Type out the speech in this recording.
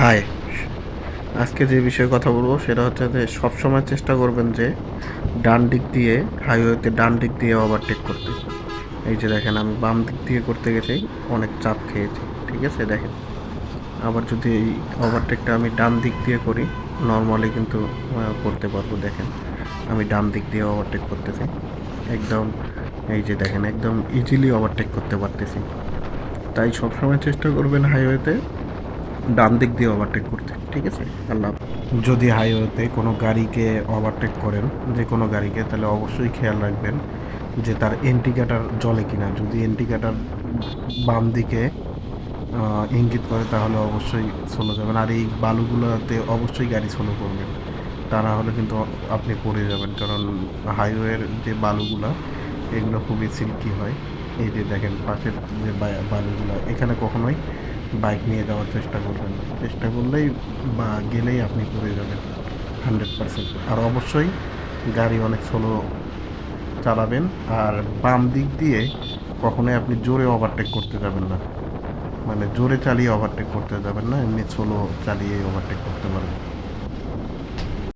High. আজকে যে বিষয়ে কথা বলব সেটা হচ্ছে যে সবসময় চেষ্টা করবেন যে ডান দিক দিয়ে হাইওয়েতে ডান দিক দিয়ে ওভারটেক করতে। এই যে দেখেন, আমি বাম দিক দিয়ে করতে গেছি অনেক চাপ খেয়েছি, ঠিক আছে? দেখেন, আবার যদি এই ওভারটেকটা আমি ডান দিক দিয়ে করি নর্মালি কিন্তু করতে পারব, দেখেন। আমি ডান দিক দিয়ে ওভারটেক করতেছি। একদম, এই যে দেখেন, একদম ইজিলি ওভারটেক করতে পারতেছি। তাই সবসময় চেষ্টা করবেন হাইওয়েতে ডান দিক দিয়ে ওভারটেক করতে ঠিক আছে? আল্লাহ। যদি হাইওয়েতে কোনো গাড়িকে ওভারটেক করেন, যে কোনো গাড়িকে, তাহলে অবশ্যই খেয়াল রাখবেন যে তার ইন্ডিকেটার জলে কিনা। যদি ইন্ডিকেটার বাম দিকে ইঙ্গিত করে, তাহলে অবশ্যই স্লো যাবেন। আর এই বালুগুলোতে অবশ্যই গাড়ি স্লো করবেন তা না হলে কিন্তু আপনি পড়ে যাবেন। কারণ হাইওয়ের যে বালুগুলো, এগুলো খুবই সিল্কি হয়। এই যে দেখেন, পাশের যে বালুগুলো, এখানে কখনোই বাইক নিয়ে যাওয়ার চেষ্টা করবেন। চেষ্টা করলেই বা গেলেই আপনি পড়ে যাবেন, হান্ড্রেড পারসেন্ট। আর অবশ্যই গাড়ি অনেক স্লো চালাবেন, আর বাম দিক দিয়ে কখনোই আপনি জোরে ওভারটেক করতে যাবেন না। মানে জোরে চালিয়ে ওভারটেক করতে যাবেন না, এমনি স্লো চালিয়ে ওভারটেক করতে পারবেন।